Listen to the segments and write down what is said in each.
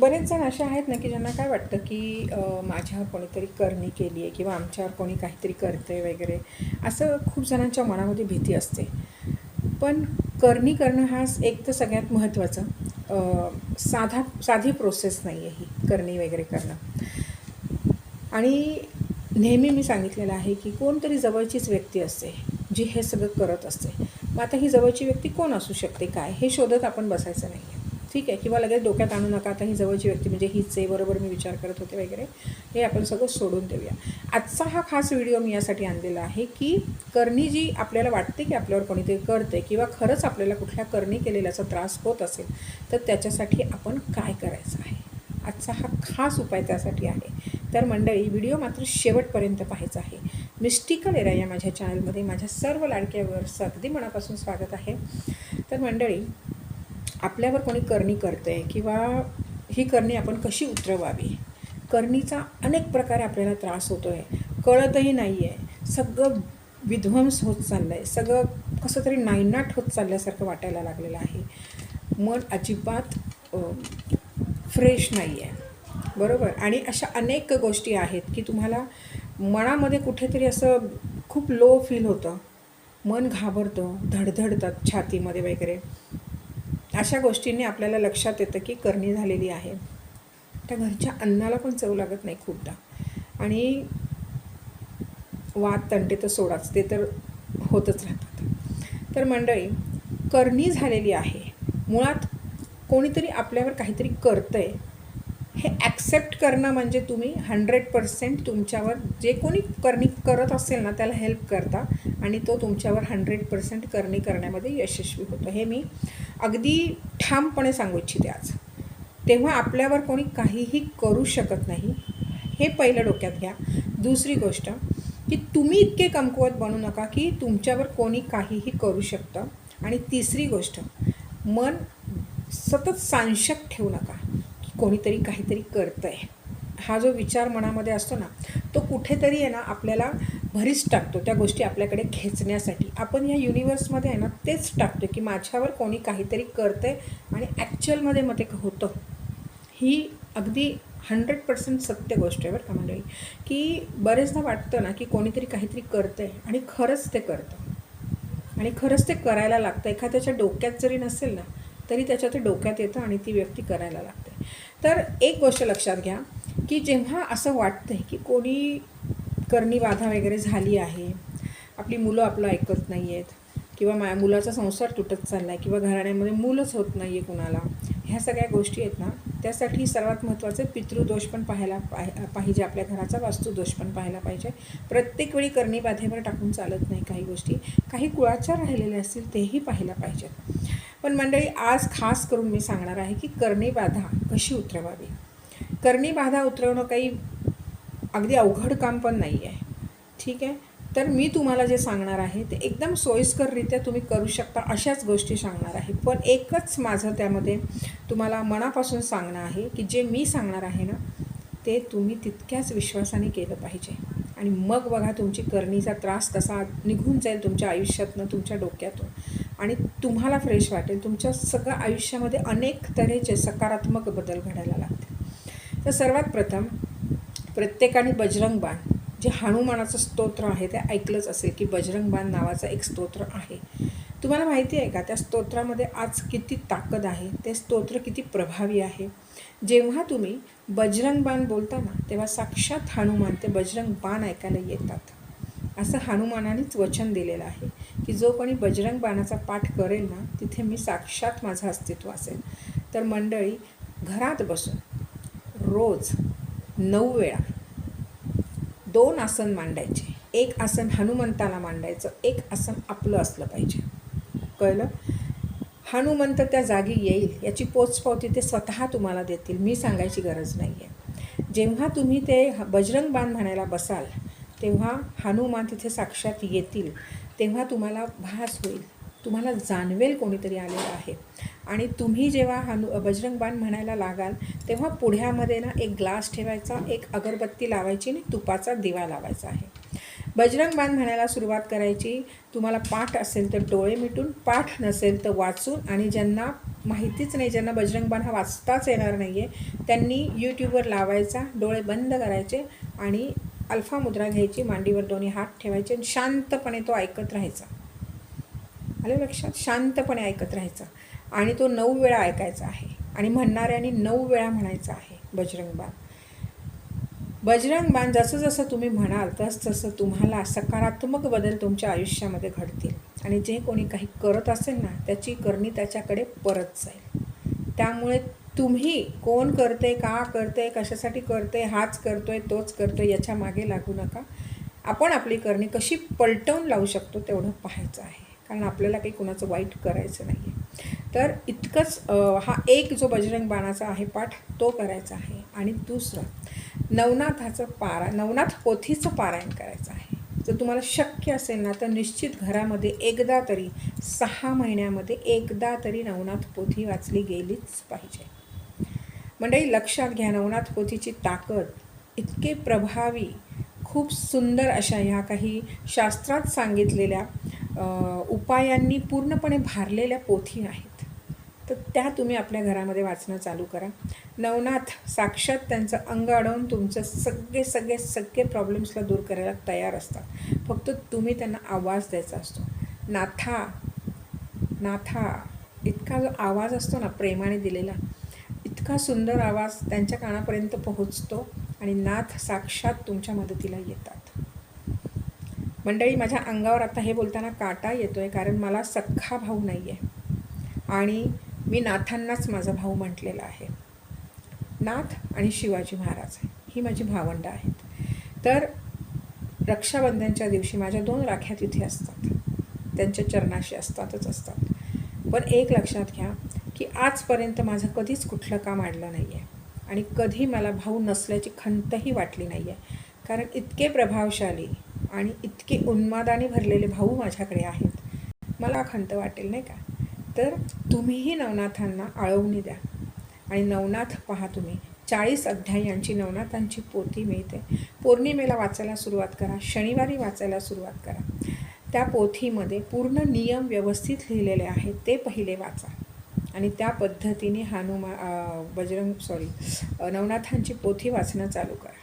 बरेच जण असे आहेत ना की ज्यांना काय वाटतं की माझ्यावर कोणीतरी करणी केली आहे किंवा आमच्यावर कोणी काहीतरी करते वगैरे असं खूप जणांच्या मनामध्ये भीती असते. पण करणी करणं हा एक तर सगळ्यात महत्त्वाचं. साधा साधी प्रोसेस नाही आहे ही करणी वगैरे करणं. आणि नेहमी मी सांगितलेलं आहे की कोणतरी जवळचीच व्यक्ती असते जी हे सगळं करत असते. मग आता ही जवळची व्यक्ती कोण असू शकते काय? हे शोधत आपण बसायचं नाही ठीक आहे. किंवा लगेच डोक्यात आणू नका. आता ही जवळची व्यक्ती म्हणजे हीच आहे. बरोबर मी विचार करत होते वगैरे. हे आपण सगळं सोडून देऊया. आजचा हा खास व्हिडिओ मी यासाठी आणलेला आहे की करणी जी आपल्याला वाटते की आपल्यावर कोणीतरी करते किंवा खरंच आपल्याला कुठल्या करणी केलेल्याचा त्रास होत असेल तर त्याच्यासाठी आपण काय करायचं आहे? आजचा हा खास उपाय त्यासाठी आहे. तर मंडळी व्हिडिओ मात्र शेवटपर्यंत पाहायचा आहे. मिस्टिकल एरा या माझ्या चॅनलमध्ये माझ्या सर्व लाडक्यावर अगदी मनापासून स्वागत आहे. तर मंडळी आपल्यावर कोणी करणी करते किंवा ही करणी आपण कशी उतरवावी? करणीचा अनेक प्रकारे आपल्याला त्रास होतो आहे कळतही नाही आहे सगळं विध्वंस होत चाललं आहे सगळं कसं तरी नायनाट होत चालल्यासारखं वाटायला लागलेलं आहे. मन अजिबात फ्रेश नाही आहे बरोबर? आणि अशा अनेक गोष्टी आहेत की तुम्हाला मनामध्ये कुठेतरी असं खूप लो फील होतं. मन घाबरतं धडधडतात छातीमध्ये वगैरे. अशा गोष्टींनी आपल्याला लक्षात येतं की करणी झालेली आहे. त्या घरच्या अन्नाला पण चव लागत नाही खूपदा. आणि वाद तंटे तर सोडाच ते तर होतच राहतात. तर मंडळी करणी झालेली आहे. मुळात कोणीतरी आपल्यावर काहीतरी करतं आहे हे ॲक्सेप्ट करणं म्हणजे तुम्ही हंड्रेड पर्सेंट तुमच्यावर जे कोणी करणी करत असेल ना त्याला हेल्प करता आणि तो तुमच्यावर हंड्रेड पर्सेंट करणी करण्यामध्ये यशस्वी होतो. हे मी अगदी ठामपणे सांगू इच्छिते आज. तेव्हा आपल्यावर कोणी काहीही करू शकत नाही हे पहिलं डोक्यात घ्या. दुसरी गोष्ट की तुम्ही इतके कमकुवत बनू नका की तुमच्यावर कोणी काहीही करू शकतं. आणि तिसरी गोष्ट मन सतत सांशक ठेवू नका की कोणीतरी काहीतरी करतं आहे हा जो विचार मनामध्ये असतो ना तो कुठेतरी आहे ना आपल्याला भरीच टाकतो त्या गोष्टी आपल्याकडे खेचण्यासाठी. आपण या युनिवर्समध्ये आहे ना तेच टाकतो की माझ्यावर कोणी काहीतरी करतं आहे आणि ॲक्च्युअलमध्ये मग ते होतं. ही अगदी हंड्रेड पर्सेंट सत्य गोष्ट आहे बरं का मंडळी. की बरेचदा वाटतं ना की कोणीतरी काहीतरी करतं आहे आणि खरंच ते करतं. आणि खरंच ते करायला लागतं. एखाद्याच्या डोक्यात जरी नसेल ना तरी त्याच्या ते डोक्यात येतं आणि ती व्यक्ती करायला लागते. तर एक गोष्ट लक्षात घ्या. की जेव्हा असं वाटतं की कोणी करणी बाधा वगैरे झाली आहे आपली मुलं आपलं ऐकत नाही आहेत किंवा मा मुलाचा संसार तुटत चालला आहे किंवा घराण्यामध्ये मूलच होत नाही आहे कुणाला ह्या सगळ्या गोष्टी आहेत ना त्यासाठी सर्वात महत्त्वाचं पितृदोष पण पाहायला पाहि पाहिजे आपल्या घराचा वास्तुदोष पण पाहायला पाहिजे. प्रत्येक वेळी करणी बाधेवर टाकून चालत नाही काही गोष्टी. काही कुळाच्या राहिलेल्या असतील तेही पाहायला पाहिजेत. पण मंडळी आज खास करून मी सांगणार आहे की करणी बाधा कशी उतरवावी? करणी बाधा उतरवणं काही अगदी अवघड काम पण नाही आहे ठीक आहे? तर मी तुम्हाला जे सांगणार आहे ते एकदम सोयीस्कररित्या तुम्ही करू शकता अशाच गोष्टी सांगणार आहे. पण एकच माझं त्यामध्ये तुम्हाला मनापासून सांगणं आहे की जे मी सांगणार आहे ना ते तुम्ही तितक्याच विश्वासाने केलं पाहिजे. आणि मग बघा तुमची करणीचा त्रास कसा निघून जाईल तुमच्या आयुष्यातनं तुमच्या डोक्यातून. आणि तुम्हाला फ्रेश वाटेल. तुमच्या सगळ्या आयुष्यामध्ये अनेक तऱ्हेचे सकारात्मक बदल घडायला लागतील तर सर्वात प्रथम प्रत्येकाने बजरंग बाण जे हनुमानाचं स्तोत्र आहे ते ऐकलंच असेल की बजरंग बाण नावाचं एक स्तोत्र आहे. तुम्हाला माहिती आहे का त्या स्तोत्रामध्ये आज किती ताकद आहे ते स्तोत्र किती प्रभावी आहे? जेव्हा तुम्ही बजरंग बाण बोलता ना तेव्हा साक्षात हनुमान ते बजरंग बाण ऐकायला येतात. असं हनुमानानेच वचन दिलेलं आहे की जो कोणी बजरंग बाणाचा पाठ करेल ना तिथे मी साक्षात माझं अस्तित्व असेल. तर मंडळी घरात बसून रोज नऊ वेळा दोन आसन मांडायचे. एक आसन हनुमंताला मांडायचं एक आसन आपलं असलं पाहिजे. कळलं? हनुमंत त्या जागी येईल याची पोचपावती ते स्वतः तुम्हाला देतील मी सांगायची गरज नाही आहे जेव्हा तुम्ही ते ह- बजरंग बाण म्हणायला बसाल तेव्हा हनुमान तिथे साक्षात येतील तेव्हा तुम्हाला भास होईल. तुम्हाला जाणवेल कोणीतरी आलेलं आहे. आणि तुम्ही जेव्हा हनु बजरंग बाण म्हणायला लागाल तेव्हा पुढ्यामध्ये ना एक ग्लास ठेवायचा एक अगरबत्ती लावायची आणि तुपाचा दिवा लावायचा आहे. बजरंग बाण म्हणायला सुरुवात करायची तुम्हाला पाठ असेल तर डोळे मिटून पाठ नसेल तर वाचून आणि ज्यांना माहितीच नाही ज्यांना बजरंग बाण हा वाचताच येणार नाही आहे त्यांनी यूट्यूबवर लावायचा डोळे बंद करायचे आणि अल्फा मुद्रा घ्यायची मांडीवर दोन्ही हात ठेवायचे आणि शांतपणे तो ऐकत राहायचा. आलं लक्षात? शांतपणे ऐकत राहायचं. आणि तो नऊ वेळा ऐकायचा आहे. आणि म्हणणाऱ्याने नऊ वेळा म्हणायचा आहे बजरंग बाण बजरंग बाण जसं जसं तुम्ही म्हणाल तस तसं तुम्हाला सकारात्मक बदल तुमच्या आयुष्यामध्ये घडतील. आणि जे कोणी काही करत असेल ना त्याची करणी त्याच्याकडे परत जाईल. त्यामुळे तुम्ही कोण करते का करते कशासाठी करते हाच करतोय तोच करतोय याच्या मागे लागू नका. आपण आपली करणी कशी पलटवून लावू शकतो तेवढं पाहायचं आहे. कारण आपल्याला काही कुणाचं वाईट करायचं नाही आहे तर इतकंच हा एक जो बजरंग बाणाचा आहे पाठ तो करायचा आहे. आणि दुसरं नवनाथाचं पारा नवनाथ पोथीचं पारायण करायचं आहे. जर तुम्हाला शक्य असेल ना तर निश्चित घरामध्ये एकदा तरी सहा महिन्यामध्ये एकदा तरी नवनाथ पोथी वाचली गेलीच पाहिजे. मंडळी लक्षात घ्या नवनाथ पोथीची ताकद इतके प्रभावी खूप सुंदर अशा ह्या काही शास्त्रात सांगितलेल्या उपायांनी पूर्णपणे भारलेल्या पोथी आहेत. तर त्या तुम्ही आपल्या घरामध्ये वाचणं चालू करा. नवनाथ साक्षात त्यांचं अंग अडवून तुमचं सगळे सगळे सगळे प्रॉब्लेम्सला दूर करायला तयार असतात. फक्त तुम्ही त्यांना आवाज द्यायचा असतो. नाथा नाथा इतका जो आवाज असतो ना प्रेमाने दिलेला. इतका सुंदर आवाज त्यांच्या कानापर्यंत पोहोचतो आणि नाथ साक्षात तुमच्या मदतीला येतात. मंडळी माझ्या अंगावर आता हे बोलताना काटा येतो आहे कारण मला सख्खा भाऊ नाही आहे आणि मी नाथांनाच माझा भाऊ म्हटलेला आहे. नाथ आणि शिवाजी महाराज ही माझी भावंडं आहेत. तर रक्षाबंधनच्या दिवशी माझ्या दोन राख्या तिथे असतात. त्यांच्या चरणाशी असतातच असतात. पण एक लक्षात घ्या की आजपर्यंत माझं कधीच कुठलं काम अडलं नाही आहे आणि कधी मला भाऊ नसल्याची खंतही वाटली नाही आहे कारण इतके प्रभावशाली आणि इतके उन्मादाने भरलेले भाऊ माझ्याकडे आहेत. मला खंत वाटेल नाही का? तर तुम्हीही नवनाथांना आळवणी द्या. आणि नवनाथ पहा तुम्ही चाळीस अध्यायांची नवनाथांची पोथी मिळते. पौर्णिमेला वाचायला सुरुवात करा शनिवारी वाचायला सुरुवात करा. त्या पोथीमध्ये पूर्ण नियम व्यवस्थित लिहिलेले आहेत ते पहिले वाचा. आणि त्या पद्धतीने हनुमा बजरंग सॉरी नवनाथांची पोथी वाचणं चालू करा.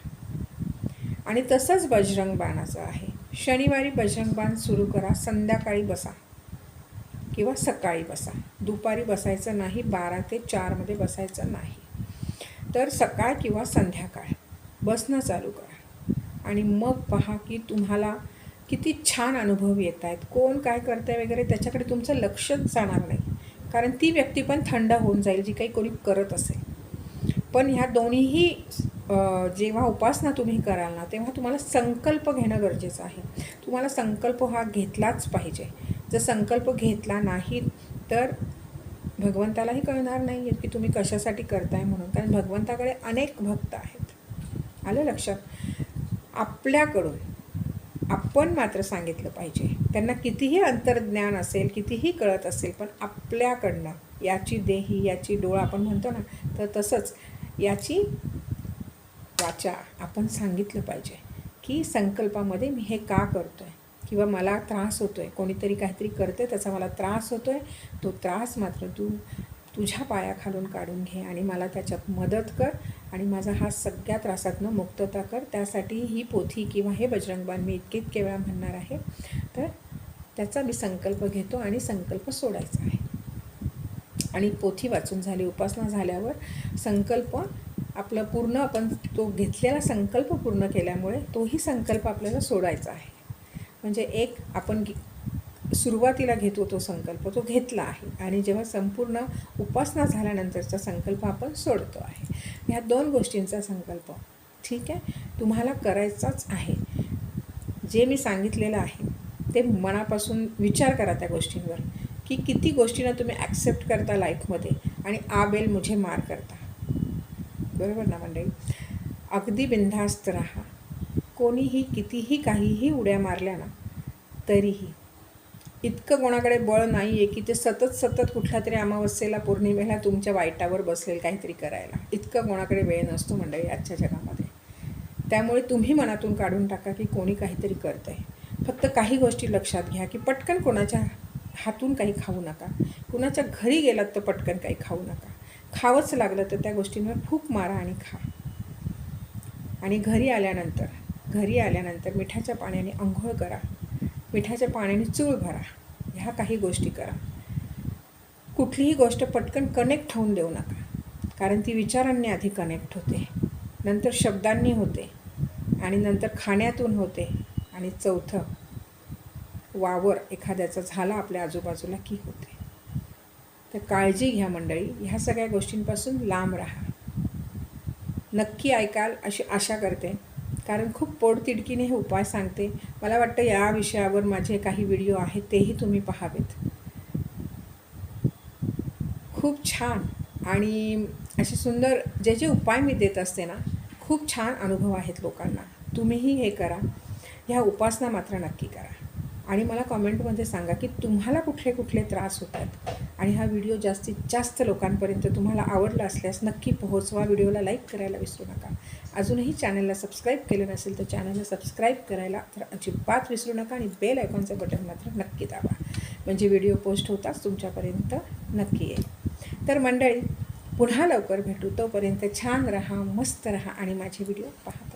आणि तसंच बजरंग बाणाचं आहे. शनिवारी बजरंग बाण सुरू करा संध्याकाळी बसा. किंवा सकाळी बसा. दुपारी बसायचं नाही बारा ते चारमध्ये बसायचं नाही. तर सकाळ किंवा संध्याकाळ बसणं चालू करा. आणि मग पहा की तुम्हाला किती छान अनुभव येत आहेत कोण काय करतंय वगैरे त्याच्याकडे तुमचं लक्षच जाणार नाही. कारण ती व्यक्ती पण थंड होऊन जाईल जी काही कोणी करत असेल. पण ह्या दोन्हीही जेव्हा उपासना तुम्ही कराल ना तेव्हा तुम्हाला संकल्प घेणं गरजेचं आहे. तुम्हाला संकल्प हा घेतलाच पाहिजे. जर संकल्प घेतला नाही तर भगवंतालाही कळणार नाही आहेत की तुम्ही कशासाठी करताय म्हणून. कारण भगवंताकडे अनेक भक्त आहेत. आलं लक्षात? आपल्याकडून आपण मात्र सांगितलं पाहिजे. त्यांना कितीही अंतर्ज्ञान असेल कितीही कळत असेल पण आपल्याकडनं याची देही याची डोळा आपण म्हणतो ना तर तसंच याची वाचा आपण सांगितलं पाहिजे की संकल्पामध्ये मी हे का करतो आहे किंवा मला त्रास होतो आहे कोणीतरी काहीतरी करते त्याचा मला त्रास होतो आहे तो त्रास मात्र तू तुझ्या पायाखालून काढून घे आणि मला त्याच्यात मदत कर आणि माझा हा सगळ्या त्रासातनं मुक्तता कर. त्यासाठी ही पोथी किंवा हे बजरंगबाण मी इतके इतके वेळा म्हणणार आहे. तर त्याचा मी संकल्प घेतो आणि संकल्प सोडायचा आहे. आणि पोथी वाचून झाली उपासना झाल्यावर संकल्प आपलं पूर्ण आपण तो घेतलेला संकल्प पूर्ण केल्यामुळे तोही संकल्प आपल्याला सोडायचा आहे. म्हणजे एक आपण सुरुवातीला घेतो तो संकल्प तो घेतला आहे. आणि जेव्हा संपूर्ण उपासना झाल्यानंतरचा संकल्प आपण सोडतो आहे. ह्या दोन गोष्टींचा संकल्प. ठीक आहे? तुम्हाला करायचाच आहे. जे मी सांगितलेलं आहे ते मनापासून विचार करा त्या गोष्टींवर. की किती गोष्टींना तुम्ही ॲक्सेप्ट करता लाईफमध्ये आणि आ बेल मुझे मार करता. बरोबर ना मंडळी अगदी बिनधास्त राहा कोणीही कितीही काहीही उड्या मारल्या ना तरीही. इतकं कोणाकडे बळ नाही आहे की ते सतत सतत कुठल्या तरी अमावस्येला पौर्णिमेला तुमच्या वाईटावर बसलेलं काहीतरी करायला. इतकं कोणाकडे वेळ नसतो मंडळी आजच्या जगामध्ये. त्यामुळे तुम्ही मनातून काढून टाका की कोणी काहीतरी करतं आहे फक्त काही गोष्टी लक्षात घ्या की पटकन कोणाच्या हातून काही खाऊ नका. कुणाच्या घरी गेलात तर पटकन काही खाऊ नका. खावंच लागलं तर त्या गोष्टींवर फूक मारा आणि खा. आणि घरी आल्यानंतर घरी आल्यानंतर मिठाच्या पाण्याने आंघोळ करा. मिठाच्या पाण्याने चूळ भरा. ह्या काही गोष्टी करा. कुठलीही गोष्ट पटकन कनेक्ट होऊन देऊ नका. कारण ती विचारांनी आधी कनेक्ट होते. नंतर शब्दांनी होते. आणि नंतर खाण्यातून होते. आणि चौथं वावर एखाद्याचा झाला आपल्या आजूबाजूला की होते. तर काळजी घ्या मंडळी. ह्या सगळ्या गोष्टींपासून लांब राहा. नक्की ऐकाल अशी आशा करते. कारण खूप पोटतिडकीने हे उपाय सांगते. मला वाटतं या विषयावर माझे काही व्हिडिओ आहेत तेही तुम्ही पहावेत. खूप छान. आणि असे सुंदर जे जे उपाय मी देत असते ना खूप छान अनुभव आहेत लोकांना. तुम्हीही हे करा. ह्या उपासना मात्र नक्की करा. आणि मला कॉमेंटमध्ये सांगा की तुम्हाला कुठले कुठले त्रास होतात? आणि हा व्हिडिओ जास्तीत जास्त लोकांपर्यंत तुम्हाला आवडला असल्यास नक्की पोहोचवा. व्हिडिओला लाईक करायला विसरू नका. अजूनही चॅनलला सबस्क्राईब केलं नसेल तर चॅनलला सबस्क्राईब करायला तर अजिबात विसरू नका आणि बेल आयकॉनचं बटन मात्र नक्की दाबा. म्हणजे व्हिडिओ पोस्ट होताच तुमच्यापर्यंत नक्की येईल. तर मंडळी पुन्हा लवकर भेटू. तोपर्यंत छान राहा मस्त राहा आणि माझे व्हिडिओ पहा.